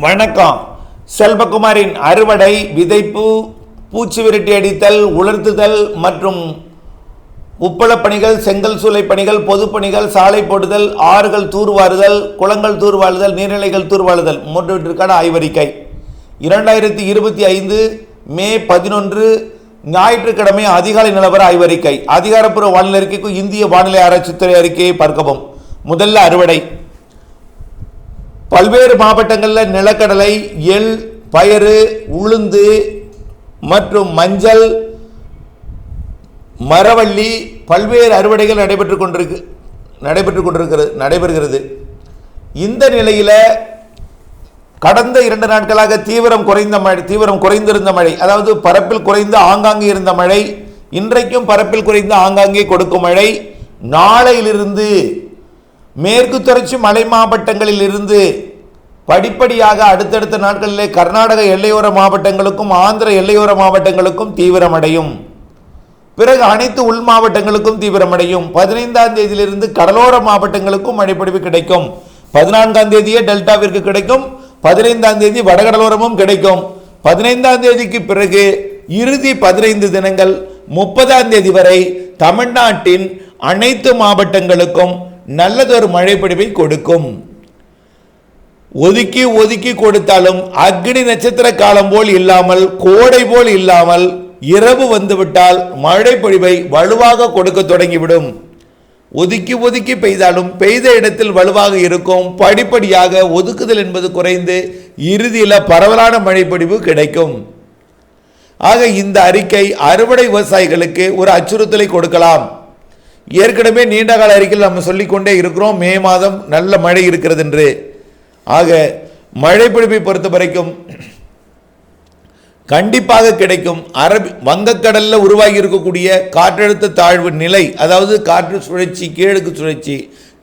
வணக்கம். செல்வகுமாரின் அறுவடை விதைப்பு பூச்சி விரட்டி அடித்தல் உலர்த்துதல் மற்றும் உப்பளப் பணிகள் செங்கல் சூளை பணிகள் பொதுப்பணிகள் சாலை போடுதல் ஆறுகள் தூர்வாறுதல் குளங்கள் தூர்வாழுதல் நீர்நிலைகள் தூர்வாழுதல் மூன்றிற்கான ஆய்வறிக்கை. இரண்டாயிரத்தி இருபத்தி ஐந்து மே பதினொன்று ஞாயிற்றுக்கிழமை அதிகாலை நிலவர ஆய்வறிக்கை. அதிகாரப்பூர்வ வானிலை அறிக்கைக்கு இந்திய வானிலை ஆராய்ச்சித்துறை அறிக்கையை பார்க்கவும். முதல்ல அறுவடை. பல்வேறு மாவட்டங்களில் நிலக்கடலை எள் பயறு உளுந்து மற்றும் மஞ்சள் மரவள்ளி பல்வேறு அறுவடைகள் நடைபெற்று கொண்டிருக்கு நடைபெற்று கொண்டிருக்கிறது நடைபெறுகிறது. இந்த நிலையில் கடந்த இரண்டு நாட்களாக தீவிரம் குறைந்த மழை தீவிரம் குறைந்திருந்த மழை அதாவது பரப்பில் குறைந்த ஆங்காங்கே இருந்த மழை இன்றைக்கும் பரப்பில் குறைந்த ஆங்காங்கே கொடுக்கும் மழை நாளையிலிருந்து மேற்கு தொடர்ச்சி மலை மாவட்டங்களில் இருந்து படிப்படியாக அடுத்தடுத்த நாட்களிலே கர்நாடக எல்லையோர மாவட்டங்களுக்கும் ஆந்திர எல்லையோர மாவட்டங்களுக்கும் தீவிரமடையும். பிறகு அனைத்து உள் மாவட்டங்களுக்கும் தீவிரமடையும். பதினைந்தாம் தேதியிலிருந்து கடலோர மாவட்டங்களுக்கும் மழைப்பொழிவு கிடைக்கும். பதினான்காம் தேதியே டெல்டாவிற்கு கிடைக்கும். பதினைந்தாம் தேதி வடகடலோரமும் கிடைக்கும். பதினைந்தாம் தேதிக்கு பிறகு இறுதி பதினைந்து தினங்கள் முப்பதாம் தேதி வரை தமிழ்நாட்டின் அனைத்து மாவட்டங்களுக்கும் நல்லதொரு மழைப்பிடிவை கொடுக்கும். ஒதுக்கி ஒதுக்கி கொடுத்தாலும் அக்னி நட்சத்திர காலம் போல் இல்லாமல் கோடை போல் இல்லாமல் இரவு வந்துவிட்டால் மழை பொழிவை வலுவாக கொடுக்க தொடங்கிவிடும். ஒதுக்கி ஒதுக்கி பெய்தாலும் பெய்த இடத்தில் வலுவாக இருக்கும். படிப்படியாக ஒதுக்குதல் என்பது குறைந்து இறுதியில் பரவலான மழைப்பொழிவு கிடைக்கும். ஆக இந்த அறிக்கை அறுவடை விவசாயிகளுக்கு ஒரு அச்சுறுத்தலை கொடுக்கலாம். ஏற்கனவே நீண்டகால அறிக்கையில் நம்ம சொல்லிக்கொண்டே இருக்கிறோம் மே மாதம் நல்ல மழை இருக்கிறது என்று. ஆக மழைப்பொழிவை பொறுத்த வரைக்கும் கண்டிப்பாக கிடைக்கும். அரபி வங்கக்கடலில் உருவாகி இருக்கக்கூடிய காற்றழுத்த தாழ்வு நிலை அதாவது காற்று சுழற்சி கீழக்கு சுழற்சி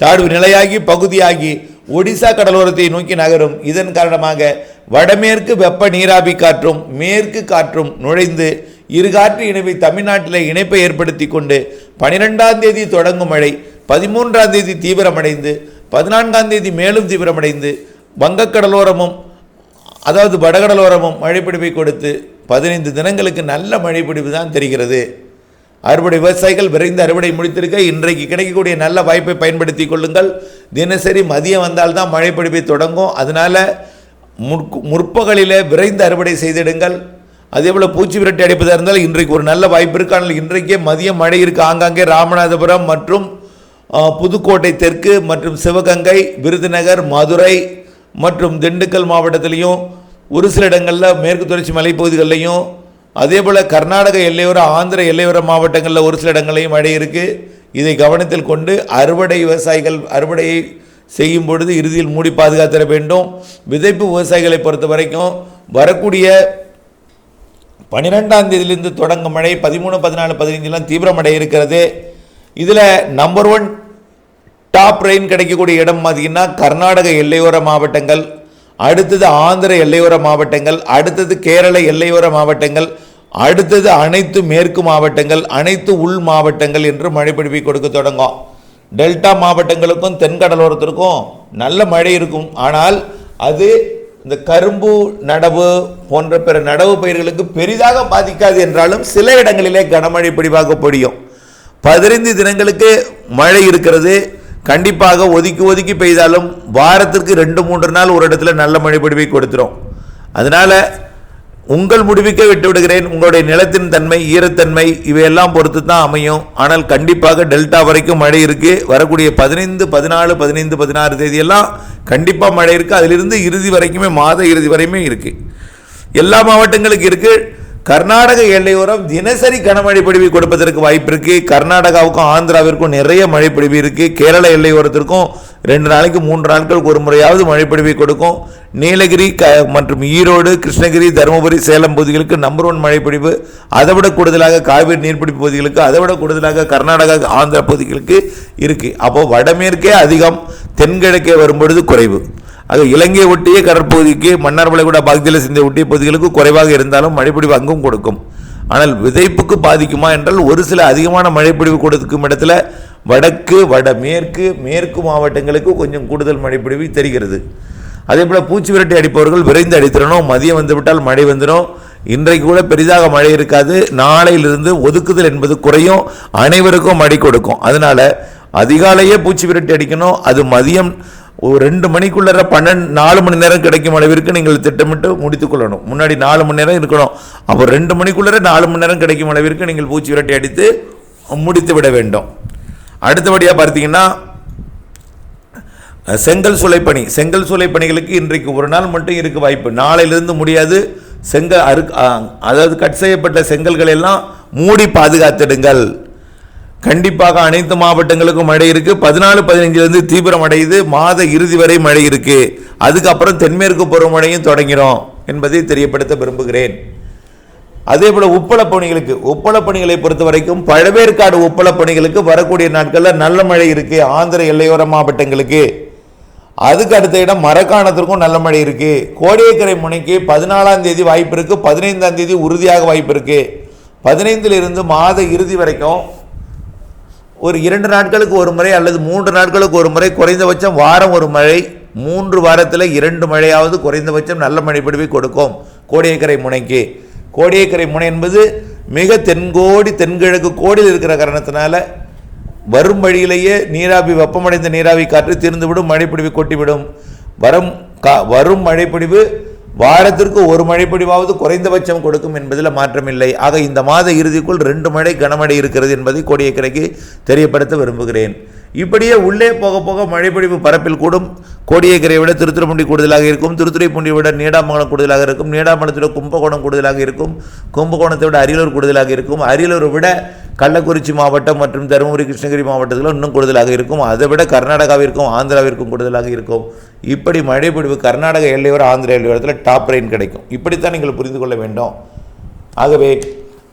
தாழ்வு நிலையாகி பகுதியாகி ஒடிசா கடலோரத்தை நோக்கி நகரும். இதன் காரணமாக வடமேற்கு வெப்ப நீராவி காற்றும் மேற்கு காற்றும் நுழைந்து இரு காற்று இணைவை தமிழ்நாட்டில் இணைப்பை ஏற்படுத்தி கொண்டு பனிரெண்டாம் தேதி தொடங்கும் மழை பதிமூன்றாம் தேதி தீவிரமடைந்து பதினான்காம் தேதி மேலும் தீவிரமடைந்து வங்கக்கடலோரமும் அதாவது வடகடலோரமும் மழைப்பிடிப்பை கொடுத்து பதினைந்து தினங்களுக்கு நல்ல மழைப்பிடிப்பு தான் தெரிகிறது. அறுவடை விவசாயிகள் விரைந்து அறுவடை முடித்திருக்க இன்றைக்கு கிடைக்கக்கூடிய நல்ல வாய்ப்பை பயன்படுத்தி கொள்ளுங்கள். தினசரி மதியம் வந்தால்தான் மழைப்பிடிப்பை தொடங்கும். அதனால் முற்பகலில் விரைந்து அறுவடை செய்திடுங்கள். அதே போல் பூச்சி விரட்டி அடிப்பதாக இருந்தால் இன்றைக்கு ஒரு நல்ல வாய்ப்பு இருக்கு. ஆனால் இன்றைக்கே மதியம் மழை இருக்குது ஆங்காங்கே ராமநாதபுரம் மற்றும் புதுக்கோட்டை தெற்கு மற்றும் சிவகங்கை விருதுநகர் மதுரை மற்றும் திண்டுக்கல் மாவட்டத்திலையும் ஒரு சில இடங்களில் மேற்கு தொடர்ச்சி மலைப்பகுதிகளிலையும் அதே போல் கர்நாடக எல்லையோர ஆந்திர எல்லையோர மாவட்டங்களில் ஒரு சில இடங்களையும் மழை இருக்குது இதை கவனத்தில் கொண்டு அறுவடை விவசாயிகள் அறுவடையை செய்யும் பொழுது இறுதியில் மூடி பாதுகாத்திட வேண்டும். விதைப்பு விவசாயிகளை பொறுத்த வரைக்கும் வரக்கூடிய பன்னிரெண்டாம் தேதியிலிருந்து தொடங்கும் மழை பதிமூணு பதினாலு பதினைஞ்சுலாம் தீவிரமடை இருக்கிறது. இதில் நம்பர் ஒன் டாப் ரெயின் கிடைக்கக்கூடிய இடம் பார்த்திங்கன்னா கர்நாடக எல்லையோர மாவட்டங்கள் அடுத்தது ஆந்திர எல்லையோர மாவட்டங்கள் அடுத்தது கேரள எல்லையோர மாவட்டங்கள் அடுத்தது அனைத்து மேற்கு மாவட்டங்கள் அனைத்து உள் மாவட்டங்கள் என்று மழைப்பிடிப்பை கொடுக்க தொடங்கும். டெல்டா மாவட்டங்களுக்கும் தென்கடலோரத்திற்கும் நல்ல மழை இருக்கும். ஆனால் அது இந்த கரும்பு நடவு போன்ற பிற நடவு பயிர்களுக்கு பெரிதாக பாதிக்காது என்றாலும் சில இடங்களிலே கனமழை பிடிவாக பொடியும் பதினைந்து தினங்களுக்கு மழை இருக்கிறது. கண்டிப்பாக ஒதுக்கி ஒதுக்கி பெய்தாலும் வாரத்திற்கு ரெண்டு மூன்று நாள் ஒரு இடத்துல நல்ல மழை பொழிவை கொடுத்துரும். அதனால் உங்கள் முடிவுக்கே விட்டுவிடுகிறேன். உங்களுடைய நிலத்தின் தன்மை ஈரத்தன்மை இவையெல்லாம் பொறுத்து தான் அமையும். ஆனால் கண்டிப்பாக டெல்டா வரைக்கும் மழை இருக்குது வரக்கூடிய பதினைந்து பதினாலு பதினைந்து பதினாறு தேதியெல்லாம் கண்டிப்பாக மழை இருக்குது அதிலிருந்து இறுதி வரைக்குமே மாத இறுதி வரையுமே இருக்குது எல்லா மாவட்டங்களுக்கு இருக்குது கர்நாடக எல்லையோரம் தினசரி கனமழை பொழிவு கொடுப்பதற்கு வாய்ப்பு இருக்கு. கர்நாடகாவுக்கும் ஆந்திராவிற்கும் நிறைய மழை பொழிவு இருக்கு. கேரள எல்லையோரத்திற்கும் ரெண்டு நாளைக்கு மூன்று நாட்களுக்கு ஒரு முறையாவது மழை பொழிவை கொடுக்கும். நீலகிரி க மற்றும் ஈரோடு கிருஷ்ணகிரி தருமபுரி சேலம் பகுதிகளுக்கு நம்பர் ஒன் மழை பொழிவு. அதை விட கூடுதலாக காவிரி நீர்பிடிப்பு பகுதிகளுக்கு அதை விட கூடுதலாக கர்நாடகா ஆந்திரா பகுதிகளுக்கு இருக்கு. அப்போ வடமேற்கே அதிகம் தென்கிழக்கே வரும்பொழுது குறைவு. அது இலங்கையை ஒட்டிய கடற்பகுதிக்கு மன்னார் வளைகுடா பாக்தில சிந்தை ஒட்டிய பகுதிகளுக்கு குறைவாக இருந்தாலும் மழைப்பிடிவு அங்கும் கொடுக்கும். ஆனால் விதைப்புக்கு பாதிக்குமா என்றால் ஒரு சில அதிகமான மழைப்பிடிவு கொடுக்கும் இடத்துல வடக்கு வட மேற்கு மேற்கு மாவட்டங்களுக்கு கொஞ்சம் கூடுதல் மழைப்பிடிவு தெரிகிறது. அதே போல் பூச்சி விரட்டி அடிப்பவர்கள் விரைந்து அடித்திடணும் மதியம் வந்துவிட்டால் மழை வந்துடும். இன்றைக்கு கூட பெரிதாக மழை இருக்காது. நாளையிலிருந்து ஒதுக்குதல் என்பது குறையும். அனைவருக்கும் மழை கொடுக்கும். அதனால் அதிகாலையே பூச்சி விரட்டி அடிக்கணும். அது மதியம் ஒரு ரெண்டு மணிக்குள்ளர பன்னெண்டு நாலு மணி நேரம் கிடைக்கும் அளவிற்கு நீங்கள் திட்டமிட்டு முடித்துக் கொள்ளணும் முன்னாடி நாலு மணி நேரம் இருக்கணும். அப்போ ரெண்டு மணிக்குள்ளர நாலு மணி நேரம் கிடைக்கும் அளவிற்கு நீங்கள் பூச்சி விரட்டி அடித்து முடித்து விட வேண்டும். அடுத்தபடியாக பார்த்தீங்கன்னா செங்கல் சூளைப்பணி செங்கல் சூளைப்பணிகளுக்கு இன்றைக்கு ஒரு நாள் மட்டும் இருக்க வாய்ப்பு. நாளையிலிருந்து முடியாது. செங்கல் அறு அதாவது கட் செய்யப்பட்ட செங்கல்கள் எல்லாம் மூடி பாதுகாத்திடுங்கள். கண்டிப்பாக அனைத்து மாவட்டங்களுக்கும் மழை இருக்கு. பதினாலு பதினஞ்சுலேருந்து தீவிரம் அடையுது. மாத இறுதி வரை மழை இருக்கு. அதுக்கப்புறம் தென்மேற்கு பருவமழையும் தொடங்கிடும் என்பதை தெரியப்படுத்த விரும்புகிறேன். அதே போல உப்பள பணிகளுக்கு உப்பள பணிகளை பொறுத்த வரைக்கும் பழவேற்காடு உப்பள பணிகளுக்கு வரக்கூடிய நாட்களில் நல்ல மழை இருக்கு. ஆந்திர எல்லையோர மாவட்டங்களுக்கு. அதுக்கு அடுத்த இடம் மரக்காணத்திற்கும் நல்ல மழை இருக்கு. கோடியக்கரை முனைக்கு பதினாலாம் தேதி வாய்ப்பு இருக்கு. பதினைந்தாம் தேதி உறுதியாக வாய்ப்பு இருக்கு. பதினைந்தில் இருந்து மாத இறுதி வரைக்கும் ஒரு இரண்டு நாட்களுக்கு ஒரு முறை அல்லது மூன்று நாட்களுக்கு ஒரு முறை குறைந்தபட்சம் வாரம் ஒரு மழை மூன்று வாரத்தில் இரண்டு மழையாவது குறைந்தபட்சம் நல்ல மழை கொடுக்கும். கோடியக்கரை முனைக்கு. கோடியக்கரை முனை என்பது மிக தென்கோடி தென்கிழக்கு கோடியில் இருக்கிற காரணத்தினால வரும் வழியிலேயே நீராவி வெப்பமடைந்த நீராவி காற்று தீர்ந்துவிடும் மழைப்பிடிவு கொட்டிவிடும். வரும் கா வரும் மழைப்பிடிவு வாரத்திற்கு ஒரு மழைப்பொழிவாவது குறைந்தபட்சம் கொடுக்கும் என்பதில் மாற்றமில்லை. ஆக இந்த மாத இறுதிக்குள் ரெண்டு மழை கனமழை இருக்கிறது என்பதை கோடியக்கரைக்கு தெரியப்படுத்த விரும்புகிறேன். இப்படியே உள்ளே போக போக மழைப்பொழிவு பரப்பில் கூடும். கோடியக்கரை விட திருத்துறைப்பூண்டி கூடுதலாக இருக்கும். திருத்துறைப்பூண்டியை விட நீடாமங்கலம் கூடுதலாக இருக்கும். நீடாமங்கலத்தை விட கும்பகோணம் கூடுதலாக இருக்கும். கும்பகோணத்தை விட அரியலூர் கூடுதலாக இருக்கும். அரியலூரை விட கள்ளக்குறிச்சி மாவட்டம் மற்றும் தருமபுரி கிருஷ்ணகிரி மாவட்டத்தில் இன்னும் கூடுதலாக இருக்கும். அதை விட கர்நாடகாவிற்கும் ஆந்திராவிற்கும் கூடுதலாக இருக்கும். இப்படி மழைப்பொழிவு கர்நாடக எல்லையோர ஆந்திர எல்லையோரத்தில் டாப் ரெயின் கிடைக்கும். இப்படித்தான் நீங்கள் புரிந்து கொள்ள வேண்டும். ஆகவே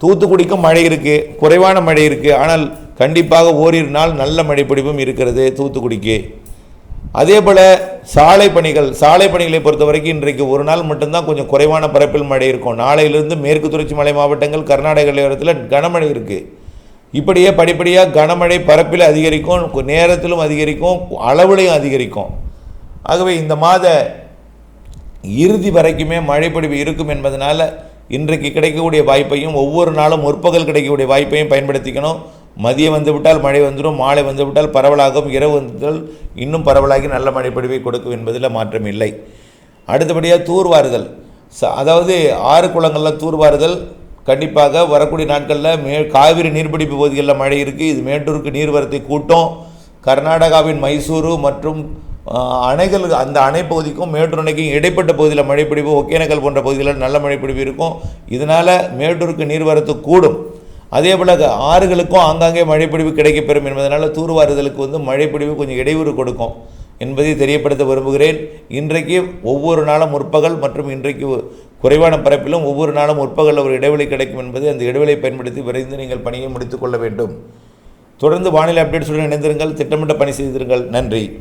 தூத்துக்குடிக்கும் மழை இருக்குது குறைவான மழை இருக்குது ஆனால் கண்டிப்பாக ஓரிரு நாள் நல்ல மழை பொழிவும் இருக்கிறது தூத்துக்குடிக்கு. அதே போல் சாலை பணிகள் சாலை பணிகளை பொறுத்த வரைக்கும் இன்றைக்கு ஒரு நாள் மட்டும்தான் கொஞ்சம் குறைவான பரப்பில் மழை இருக்கும். நாளையிலிருந்து மேற்கு தொடர்ச்சி மலை மாவட்டங்கள் கர்நாடக எல்லையோரத்தில் கனமழை இருக்குது இப்படியே படிப்படியாக கனமழை பரப்பில் அதிகரிக்கும் நேரத்திலும் அதிகரிக்கும் அளவுலையும் அதிகரிக்கும். ஆகவே இந்த மாத இறுதி வரைக்குமே மழைப்பொழிவு இருக்கும் என்பதனால் இன்றைக்கு கிடைக்கக்கூடிய வாய்ப்பையும் ஒவ்வொரு நாளும் முற்பகல் கிடைக்கக்கூடிய வாய்ப்பையும் பயன்படுத்திக்கணும். மதியம் வந்து விட்டால் மழை வந்துடும் மாலை வந்து விட்டால் பரவலாகும் இரவு வந்துவிட்டால் இன்னும் பரவலாகி நல்ல மழைப்பொழிவை கொடுக்கும் என்பதில் மாற்றம் இல்லை. அடுத்தபடியாக தூர்வாறுதல். ச- அதாவது ஆறு குளங்களில் தூர்வாறுதல் கண்டிப்பாக வரக்கூடிய நாட்களில் மே காவிரி நீர்பிடிப்பு பகுதிகளில் மழை இருக்குது இது மேட்டூருக்கு நீர்வரத்தை கூட்டம். கர்நாடகாவின் மைசூரு மற்றும் அணைகள் அந்த அணை பகுதிக்கும் மேட்டூர் அணைக்கும் இடைப்பட்ட பகுதியில் மழைப்பிடிப்பு ஒகேனக்கல் போன்ற பகுதிகளில் நல்ல மழைப்பிடிப்பு இருக்கும். இதனால் மேட்டூருக்கு நீர்வரத்து கூடும். அதே போல் ஆறுகளுக்கும் ஆங்காங்கே மழைப்பிடிவு கிடைக்கப்பெறும் என்பதனால் தூர்வாறுதலுக்கு வந்து மழைப்பிடிவு கொஞ்சம் இடையூறு கொடுக்கும் என்பதை தெரியப்படுத்த விரும்புகிறேன். இன்றைக்கு ஒவ்வொரு நாளும் முற்பகல் மற்றும் இன்றைக்கு குறைவான பரப்பிலும் ஒவ்வொரு நாளும் முற்பகல் ஒரு இடைவெளி கிடைக்கும் என்பது அந்த இடைவெளியை பயன்படுத்தி விரைந்து நீங்கள் பணியை முடித்துக் கொள்ள வேண்டும். தொடர்ந்து வானிலை அப்டேட்ஸுடன் இணைந்திருங்கள். திட்டமிட்ட பணி செய்திருங்கள். நன்றி.